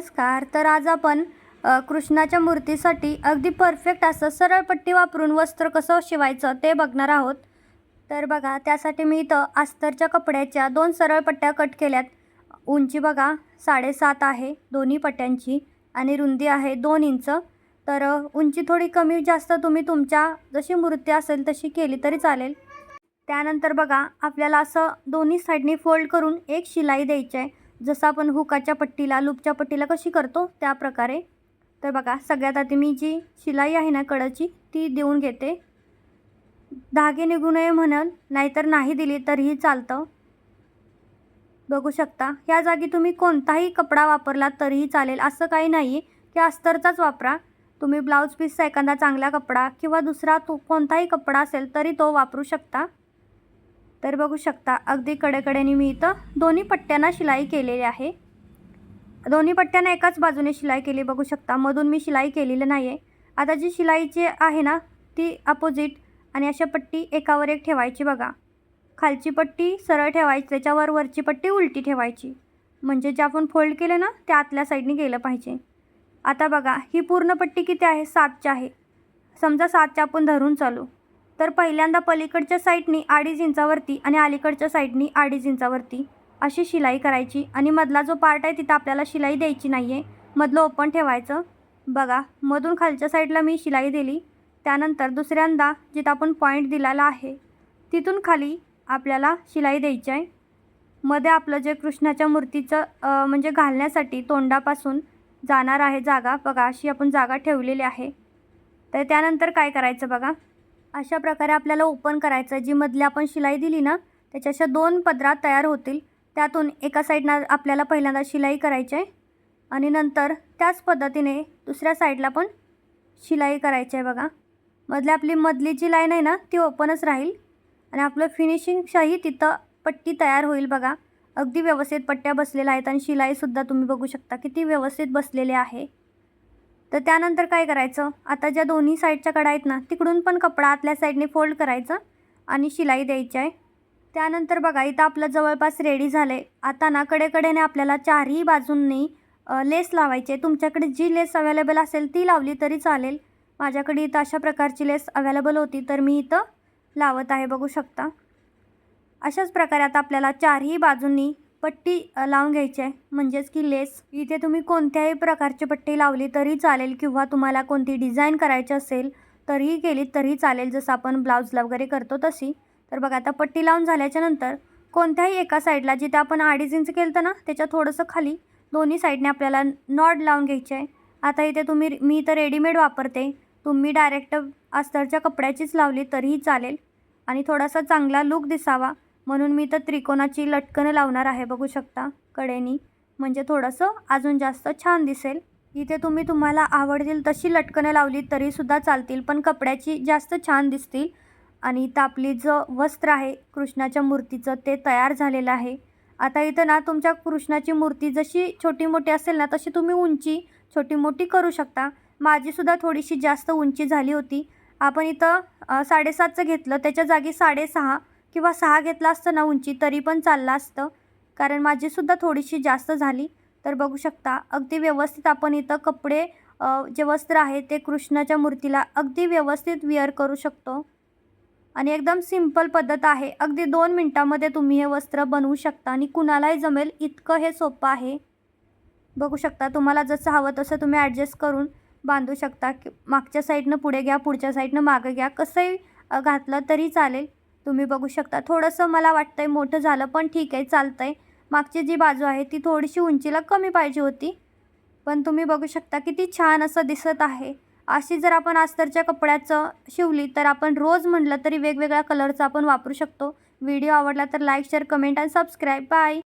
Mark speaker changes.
Speaker 1: नमस्कार. तर आज आपण कृष्णाच्या मूर्तीसाठी अगदी परफेक्ट असं सरळ पट्टी वापरून वस्त्र कसं शिवायचं ते बघणार आहोत. तर बघा त्यासाठी मी इथं अस्तरच्या कपड्याच्या दोन सरळ पट्ट्या कट केल्यात. उंची बघा साडेसात आहे दोन्ही पट्ट्यांची आणि रुंदी आहे दोन इंच. तर उंची थोडी कमी जास्त तुम्ही तुमच्या जशी मूर्ती असेल तशी केली तरी चालेल. त्यानंतर बघा आपल्याला असं दोन्ही साईडनी फोल्ड करून एक शिलाई द्यायची आहे. जसं आपण हुकाच्या पट्टीला लूपच्या पट्टीला कशी करतो त्या प्रकारे. तर बघा सगळ्यात आधी मी जी शिलाई आहे ना कडाची ती देऊन घेते. धागे निघू नये म्हणाल नाहीतर नाही दिली तरीही चालतं. बघू शकता ह्या जागी तुम्ही कोणताही कपडा वापरला तरीही चालेल. असं काही नाही की अस्तरचाच वापरा. तुम्ही ब्लाऊज पीसचा एखादा चांगला कपडा किंवा दुसरा तो कोणताही कपडा असेल तरी तो वापरू शकता. तर बघू शकता अगदी कडेकडेने मी इथं दोन्ही पट्ट्यांना शिलाई केलेली आहे. दोन्ही पट्ट्यांना एकाच बाजूने शिलाई केली बघू शकता. मधून मी शिलाई केलेली नाही आहे आता जी शिलाईची आहे ना ती अपोजिट आणि अशा पट्टी एकावर एक ठेवायची बघा. खालची पट्टी सरळ ठेवायची त्याच्यावर वरची पट्टी उलटी ठेवायची. म्हणजे जे आपण फोल्ड केले ना ते आतल्या साईडने गेलं पाहिजे. आता बघा ही पूर्ण पट्टी किती आहे? सातची आहे. समजा सातच्या आपण धरून चालू. तर पहिल्यांदा पलीकडच्या साईडनी अडीच इंचावरती आणि अलीकडच्या साईडनी अडीच इंचावरती अशी शिलाई करायची आणि मधला जो पार्ट आहे तिथं आपल्याला शिलाई द्यायची नाही आहे मधलं ओपन ठेवायचं. बघा मधून खालच्या साईडला मी शिलाई दिली. त्यानंतर दुसऱ्यांदा जिथं आपण पॉईंट दिलेला आहे तिथून खाली आपल्याला शिलाई द्यायची आहे. मध्ये आपलं जे कृष्णाच्या मूर्तीचं म्हणजे घालण्यासाठी तोंडापासून जाणार आहे जागा बघा अशी आपण जागा ठेवलेली आहे. तर त्यानंतर काय करायचं बघा? अशा प्रकारे आपल्याला ओपन करायचं जी मधली आपण शिलाई दिली ना त्याच्या अशा दोन पदरात तयार होतील. त्यातून एका साईडनं आपल्याला पहिल्यांदा शिलाई करायची आहे. आणि नंतर त्याच पद्धतीने दुसऱ्या साईडला पण शिलाई करायची आहे बघा. मधली आपली मधली जी लाईन आहे ना ती ओपनच राहील. आणि आपलं फिनिशिंगशाही तिथं पट्टी तयार होईल बघा. अगदी व्यवस्थित पट्ट्या बसलेल्या आहेत आणि शिलाईसुद्धा तुम्ही बघू शकता किती व्यवस्थित बसलेले आहे. तर त्यानंतर काय करायचं? आता ज्या दोन्ही साईडच्या कडा आहेत ना तिकडून पण कपडा आतल्या साईडने फोल्ड करायचा आणि शिलाई द्यायची आहे. त्यानंतर बघा इथं आपलं जवळपास रेडी झालं आहे आता ना कडेकडेने आपल्याला चारही बाजूंनी लेस लावायची. आहे तुमच्याकडे जी लेस अवेलेबल असेल ती लावली तरी चालेल. माझ्याकडे इथं अशा प्रकारची लेस अवेलेबल होती तर मी इथं लावत आहे बघू शकता. अशाच प्रकारे आता आपल्याला चारही बाजूंनी पट्टी लावून घ्यायची आहे. म्हणजेच की लेस. इथे तुम्ही कोणत्याही प्रकारची पट्टी लावली तरी चालेल किंवा तुम्हाला कोणती डिझाईन करायची असेल तरीही केली तरी चालेल. जसं आपण ब्लाऊजला वगैरे करतो तशी. तर बघा आता पट्टी लावून झाल्याच्यानंतर कोणत्याही एका साईडला जिथे आपण अडीच इंच केलं ना त्याच्या थोडंसं खाली दोन्ही साईडने आपल्याला नॉड लावून घ्यायचे आहे. आता इथे तुम्ही मी तर रेडीमेड वापरते. तुम्ही डायरेक्ट अस्तरच्या कपड्याचीच लावली तरीही चालेल. आणि थोडासा चांगला लूक दिसावा. म्हणून मी तर त्रिकोणाची लटकनं लावणार आहे बघू शकता. कडेनी. म्हणजे थोडंसं अजून जास्त छान दिसेल. इथे तुम्ही तुम्हाला आवडतील तशी लटकनं लावली तरीसुद्धा चालतील पण कपड्याची जास्त छान दिसतील. आणि इथं आपली जो वस्त्र आहे कृष्णाच्या मूर्तीचं ते तयार झालेलं आहे. आता इथं ना तुमच्या कृष्णाची मूर्ती जशी छोटी मोठी असेल ना तशी तुम्ही उंची छोटी मोठी करू शकता. माझीसुद्धा थोडीशी जास्त उंची झाली होती. आपण इथं साडेसातचं घेतलं त्याच्या जागी साडेसहा किंवा सहा घेतला असतं ना उंची तरी पण चाललं असतं. कारण माझीसुद्धा थोडीशी जास्त झाली. तर बघू शकता अगदी व्यवस्थित आपण इथं कपडे जे वस्त्र आहे ते कृष्णाच्या मूर्तीला अगदी व्यवस्थित विअर करू शकतो. आणि एकदम सिंपल पद्धत आहे. अगदी दोन मिनटामध्ये तुम्ही हे वस्त्र बनवू शकता आणि कुणालाही जमेल इतकं हे सोपं आहे. बघू शकता तुम्हाला जसं हवं तसं तुम्ही ॲडजस्ट करून बांधू शकता. की मागच्या साईडनं पुढे घ्या पुढच्या साईडनं मागं घ्या. कसंही घातलं तरी चालेल. तुम्ही बघू शकता. थोडंसं मला वाटतंय मोठं झालं पण ठीक आहे चालतं आहे मागची जी बाजू आहे ती थोडीशी उंचीला कमी पाहिजे होती. पण तुम्ही बघू शकता किती छान असं दिसत आहे. अशी जर आपण अस्तरच्या कपड्याचं शिवली तर आपण रोज म्हटलं तरी वेगवेगळ्या कलरचा आपण वापरू शकतो. व्हिडिओ आवडला तर लाईक शेअर कमेंट आणि सबस्क्राईब. बाय!